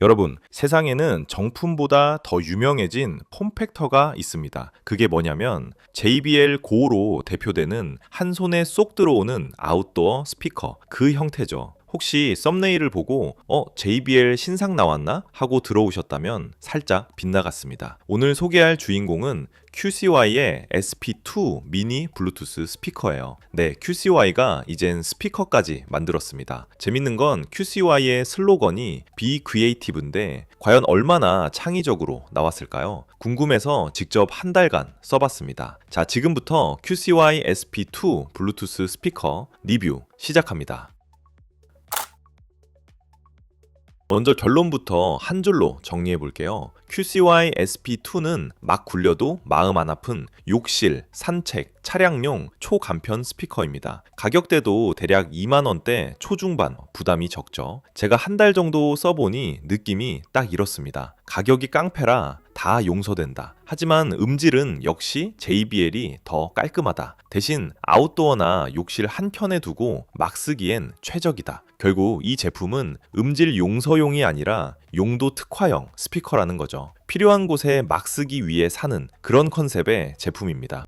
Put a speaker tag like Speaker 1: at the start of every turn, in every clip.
Speaker 1: 여러분, 세상에는 정품보다 더 유명해진 폼팩터가 있습니다. 그게 뭐냐면 JBL 고로 대표되는 한 손에 쏙 들어오는 아웃도어 스피커 그 형태죠. 혹시 썸네일을 보고 어 JBL 신상 나왔나 하고 들어오셨다면 살짝 빗나갔습니다. 오늘 소개할 주인공은 QCY의 SP2 미니 블루투스 스피커예요. 네, QCY가 이젠 스피커까지 만들었습니다. 재밌는 건 QCY의 슬로건이 Be Creative인데 과연 얼마나 창의적으로 나왔을까요? 궁금해서 직접 한 달간 써봤습니다. 자, 지금부터 QCY SP2 블루투스 스피커 리뷰 시작합니다. 먼저 결론부터 한 줄로 정리해 볼게요. QCY SP2는 막 굴려도 마음 안 아픈 욕실, 산책, 차량용 초간편 스피커입니다. 가격대도 대략 2만원대 초중반 부담이 적죠. 제가 한 달 정도 써보니 느낌이 딱 이렇습니다. 가격이 깡패라 다 용서된다. 하지만 음질은 역시 JBL이 더 깔끔하다. 대신 아웃도어나 욕실 한켠에 두고 막 쓰기엔 최적이다. 결국 이 제품은 음질 용서용이 아니라 용도 특화형 스피커라는 거죠. 필요한 곳에 막 쓰기 위해 사는 그런 컨셉의 제품입니다.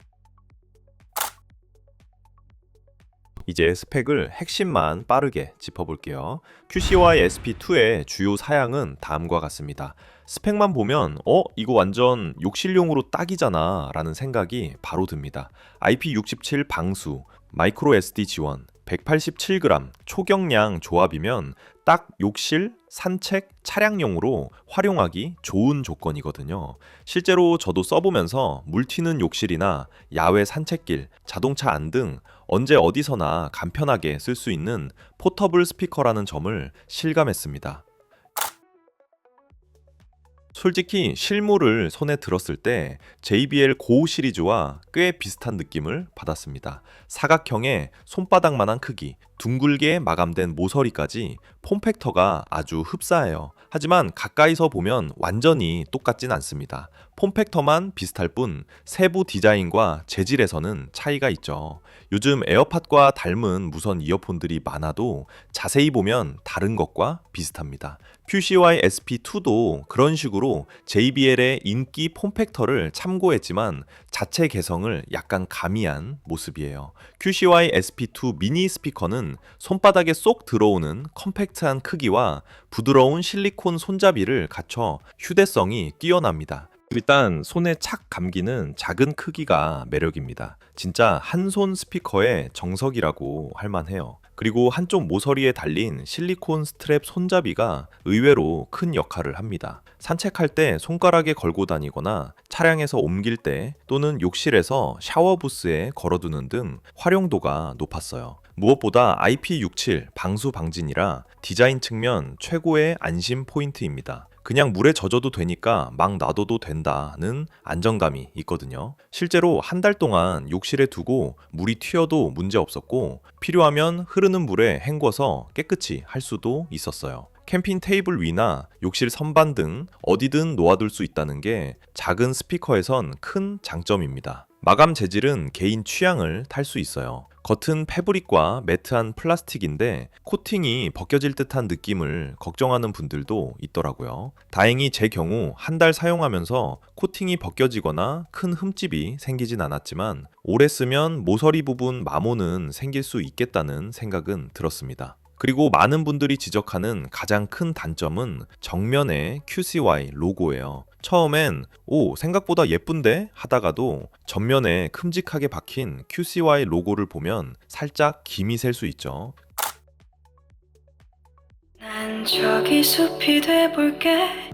Speaker 1: 이제 스펙을 핵심만 빠르게 짚어볼게요. QCY SP2의 주요 사양은 다음과 같습니다. 스펙만 보면 어 이거 완전 욕실용으로 딱이잖아 라는 생각이 바로 듭니다. IP67 방수, 마이크로 SD 지원, 187g 초경량 조합이면 딱 욕실, 산책, 차량용으로 활용하기 좋은 조건이거든요. 실제로 저도 써보면서 물 튀는 욕실이나 야외 산책길, 자동차 안 등 언제 어디서나 간편하게 쓸 수 있는 포터블 스피커라는 점을 실감했습니다. 솔직히 실물을 손에 들었을 때 JBL 고우 시리즈와 꽤 비슷한 느낌을 받았습니다. 사각형의 손바닥만한 크기, 둥글게 마감된 모서리까지 폼팩터가 아주 흡사해요. 하지만 가까이서 보면 완전히 똑같진 않습니다. 폼팩터만 비슷할 뿐 세부 디자인과 재질에서는 차이가 있죠. 요즘 에어팟과 닮은 무선 이어폰들이 많아도 자세히 보면 다른 것과 비슷합니다. QCY SP2도 그런 식으로 JBL의 인기 폼팩터를 참고했지만 자체 개성을 약간 가미한 모습이에요. QCY SP2 미니 스피커는 손바닥에 쏙 들어오는 컴팩트한 크기와 부드러운 실리콘 손잡이를 갖춰 휴대성이 뛰어납니다. 일단 손에 착 감기는 작은 크기가 매력입니다. 진짜 한 손 스피커의 정석이라고 할 만해요. 그리고 한쪽 모서리에 달린 실리콘 스트랩 손잡이가 의외로 큰 역할을 합니다. 산책할 때 손가락에 걸고 다니거나 차량에서 옮길 때 또는 욕실에서 샤워 부스에 걸어두는 등 활용도가 높았어요. 무엇보다 IP67 방수 방진이라 디자인 측면 최고의 안심 포인트입니다. 그냥 물에 젖어도 되니까 막 놔둬도 된다는 안정감이 있거든요. 실제로 한 달 동안 욕실에 두고 물이 튀어도 문제 없었고 필요하면 흐르는 물에 헹궈서 깨끗이 할 수도 있었어요. 캠핑 테이블 위나 욕실 선반 등 어디든 놓아둘 수 있다는 게 작은 스피커에선 큰 장점입니다. 마감 재질은 개인 취향을 탈 수 있어요. 겉은 패브릭과 매트한 플라스틱인데 코팅이 벗겨질 듯한 느낌을 걱정하는 분들도 있더라고요. 다행히 제 경우 한 달 사용하면서 코팅이 벗겨지거나 큰 흠집이 생기진 않았지만 오래 쓰면 모서리 부분 마모는 생길 수 있겠다는 생각은 들었습니다. 그리고 많은 분들이 지적하는 가장 큰 단점은 정면의 QCY 로고예요. 처음엔 오 생각보다 예쁜데 하다가도 전면에 큼직하게 박힌 QCY 로고를 보면 살짝 김이 셀 수 있죠.
Speaker 2: 난 저기 숲이 돼볼게.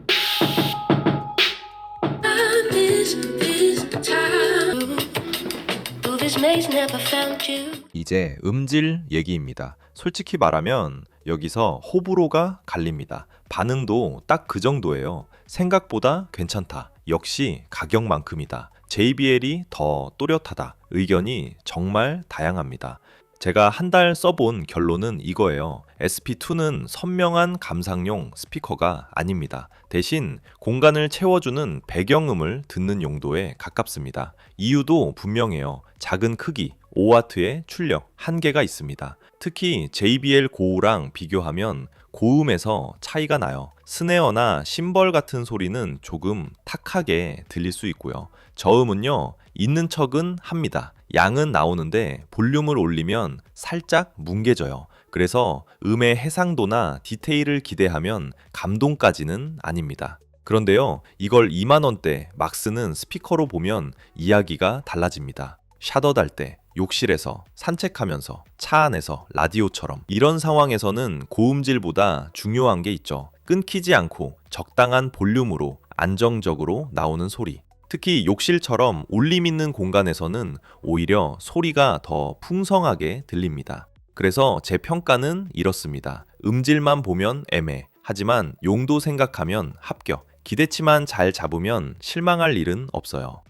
Speaker 1: 이제 음질 얘기입니다. 솔직히 말하면 여기서 호불호가 갈립니다. 반응도 딱 그 정도예요. 생각보다 괜찮다. 역시 가격만큼이다. JBL이 더 또렷하다. 의견이 정말 다양합니다. 제가 한 달 써본 결론은 이거예요. SP2는 선명한 감상용 스피커가 아닙니다. 대신 공간을 채워주는 배경음을 듣는 용도에 가깝습니다. 이유도 분명해요. 작은 크기, 5W의 출력, 한계가 있습니다. 특히 JBL 고우랑 비교하면 고음에서 차이가 나요. 스네어나 심벌 같은 소리는 조금 탁하게 들릴 수 있고요. 저음은요, 있는 척은 합니다. 양은 나오는데 볼륨을 올리면 살짝 뭉개져요. 그래서 음의 해상도나 디테일을 기대하면 감동까지는 아닙니다. 그런데요, 이걸 2만원대 막 쓰는 스피커로 보면 이야기가 달라집니다. 샤더 달 때, 욕실에서, 산책하면서, 차 안에서, 라디오처럼. 이런 상황에서는 고음질보다 중요한 게 있죠. 끊기지 않고 적당한 볼륨으로 안정적으로 나오는 소리. 특히 욕실처럼 울림 있는 공간에서는 오히려 소리가 더 풍성하게 들립니다. 그래서 제 평가는 이렇습니다. 음질만 보면 애매. 하지만 용도 생각하면 합격. 기대치만 잘 잡으면 실망할 일은 없어요.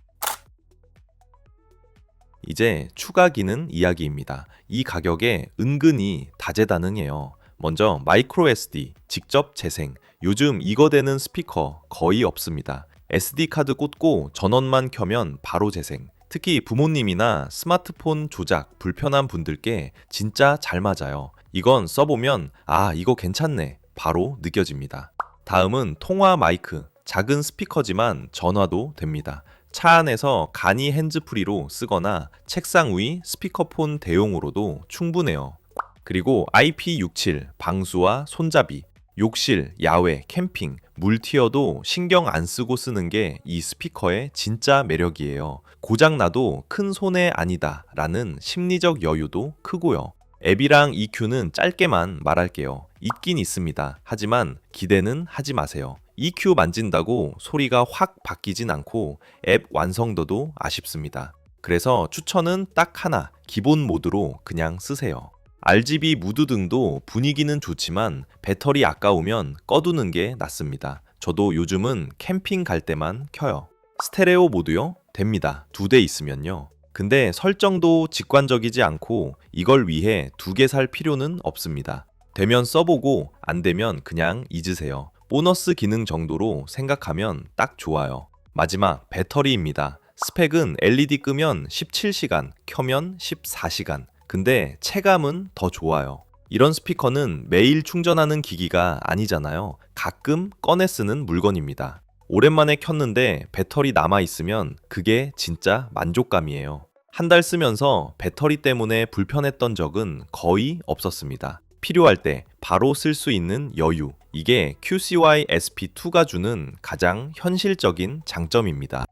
Speaker 1: 이제 추가 기능 이야기입니다. 이 가격에 은근히 다재다능해요. 먼저 마이크로 SD, 직접 재생. 요즘 이거 되는 스피커 거의 없습니다. SD 카드 꽂고 전원만 켜면 바로 재생. 특히 부모님이나 스마트폰 조작 불편한 분들께 진짜 잘 맞아요. 이건 써보면 아, 이거 괜찮네. 바로 느껴집니다. 다음은 통화 마이크. 작은 스피커지만 전화도 됩니다. 차 안에서 간이 핸즈프리로 쓰거나 책상 위 스피커폰 대용으로도 충분해요. 그리고 IP67 방수와 손잡이, 욕실, 야외, 캠핑, 물티어도 신경 안 쓰고 쓰는 게 이 스피커의 진짜 매력이에요. 고장나도 큰 손해 아니다 라는 심리적 여유도 크고요. 앱이랑 EQ는 짧게만 말할게요. 있긴 있습니다. 하지만 기대는 하지 마세요. EQ 만진다고 소리가 확 바뀌진 않고 앱 완성도도 아쉽습니다. 그래서 추천은 딱 하나, 기본 모드로 그냥 쓰세요. RGB 무드 등도 분위기는 좋지만 배터리 아까우면 꺼두는 게 낫습니다. 저도 요즘은 캠핑 갈 때만 켜요. 스테레오 모드요? 됩니다. 두 대 있으면요. 근데 설정도 직관적이지 않고 이걸 위해 두 개 살 필요는 없습니다. 되면 써보고 안 되면 그냥 잊으세요. 보너스 기능 정도로 생각하면 딱 좋아요. 마지막 배터리입니다. 스펙은 LED 끄면 17시간, 켜면 14시간. 근데 체감은 더 좋아요. 이런 스피커는 매일 충전하는 기기가 아니잖아요. 가끔 꺼내 쓰는 물건입니다. 오랜만에 켰는데 배터리 남아있으면 그게 진짜 만족감이에요. 한 달 쓰면서 배터리 때문에 불편했던 적은 거의 없었습니다. 필요할 때 바로 쓸 수 있는 여유. 이게 QCY SP2가 주는 가장 현실적인 장점입니다.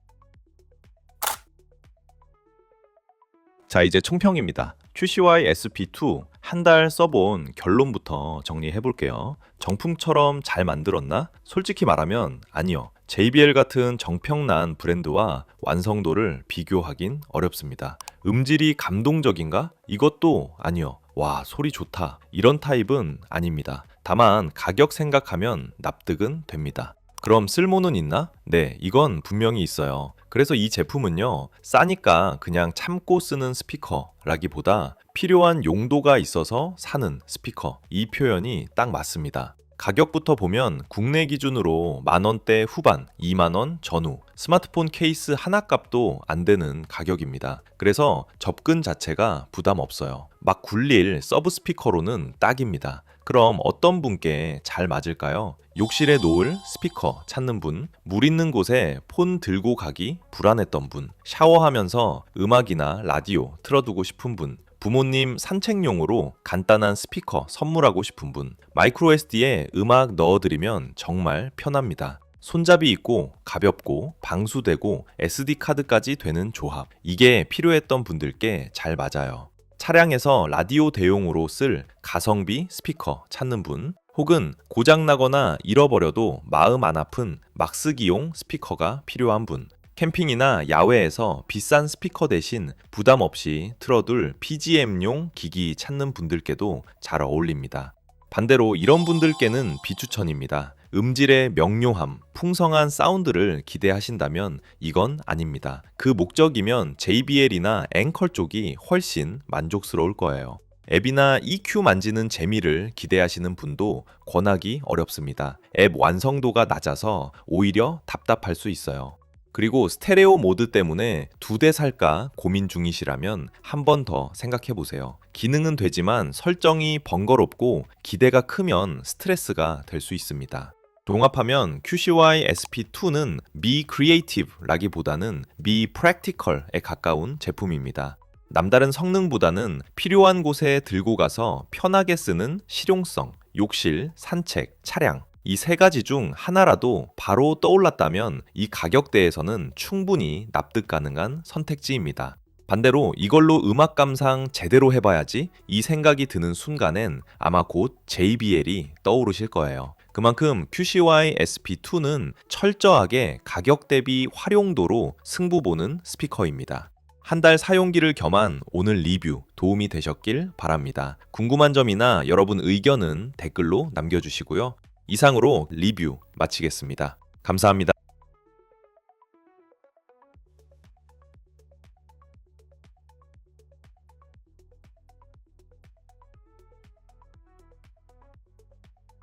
Speaker 1: 자, 이제 총평입니다. QCY SP2 한 달 써본 결론부터 정리해 볼게요. 정품처럼 잘 만들었나? 솔직히 말하면 아니요. JBL 같은 정평난 브랜드와 완성도를 비교하긴 어렵습니다. 음질이 감동적인가? 이것도 아니요. 와, 소리 좋다. 이런 타입은 아닙니다. 다만 가격 생각하면 납득은 됩니다. 그럼 쓸모는 있나? 네, 이건 분명히 있어요. 그래서 이 제품은요, 싸니까 그냥 참고 쓰는 스피커라기보다 필요한 용도가 있어서 사는 스피커. 이 표현이 딱 맞습니다. 가격부터 보면 국내 기준으로 만원대 후반, 2만원 전후, 스마트폰 케이스 하나 값도 안 되는 가격입니다. 그래서 접근 자체가 부담 없어요. 막 굴릴 서브 스피커로는 딱입니다. 그럼 어떤 분께 잘 맞을까요? 욕실에 놓을 스피커 찾는 분, 물 있는 곳에 폰 들고 가기 불안했던 분, 샤워하면서 음악이나 라디오 틀어두고 싶은 분, 부모님 산책용으로 간단한 스피커 선물하고 싶은 분, 마이크로 SD에 음악 넣어드리면 정말 편합니다. 손잡이 있고 가볍고 방수되고 SD카드까지 되는 조합. 이게 필요했던 분들께 잘 맞아요. 차량에서 라디오 대용으로 쓸 가성비 스피커 찾는 분, 혹은 고장나거나 잃어버려도 마음 안 아픈 막 쓰기용 스피커가 필요한 분, 캠핑이나 야외에서 비싼 스피커 대신 부담 없이 틀어둘 PGM용 기기 찾는 분들께도 잘 어울립니다. 반대로 이런 분들께는 비추천입니다. 음질의 명료함, 풍성한 사운드를 기대하신다면 이건 아닙니다. 그 목적이면 JBL이나 앵컬 쪽이 훨씬 만족스러울 거예요. 앱이나 EQ 만지는 재미를 기대하시는 분도 권하기 어렵습니다. 앱 완성도가 낮아서 오히려 답답할 수 있어요. 그리고 스테레오 모드 때문에 두 대 살까 고민 중이시라면 한 번 더 생각해 보세요. 기능은 되지만 설정이 번거롭고 기대가 크면 스트레스가 될 수 있습니다. 종합하면 QCY SP2는 be creative라기보다는 be practical에 가까운 제품입니다. 남다른 성능보다는 필요한 곳에 들고 가서 편하게 쓰는 실용성, 욕실, 산책, 차량 이 세 가지 중 하나라도 바로 떠올랐다면 이 가격대에서는 충분히 납득 가능한 선택지입니다. 반대로 이걸로 음악 감상 제대로 해봐야지 이 생각이 드는 순간엔 아마 곧 JBL이 떠오르실 거예요. 그만큼 QCY SP2는 철저하게 가격 대비 활용도로 승부 보는 스피커입니다. 한 달 사용기를 겸한 오늘 리뷰 도움이 되셨길 바랍니다. 궁금한 점이나 여러분 의견은 댓글로 남겨주시고요. 이상으로 리뷰 마치겠습니다. 감사합니다.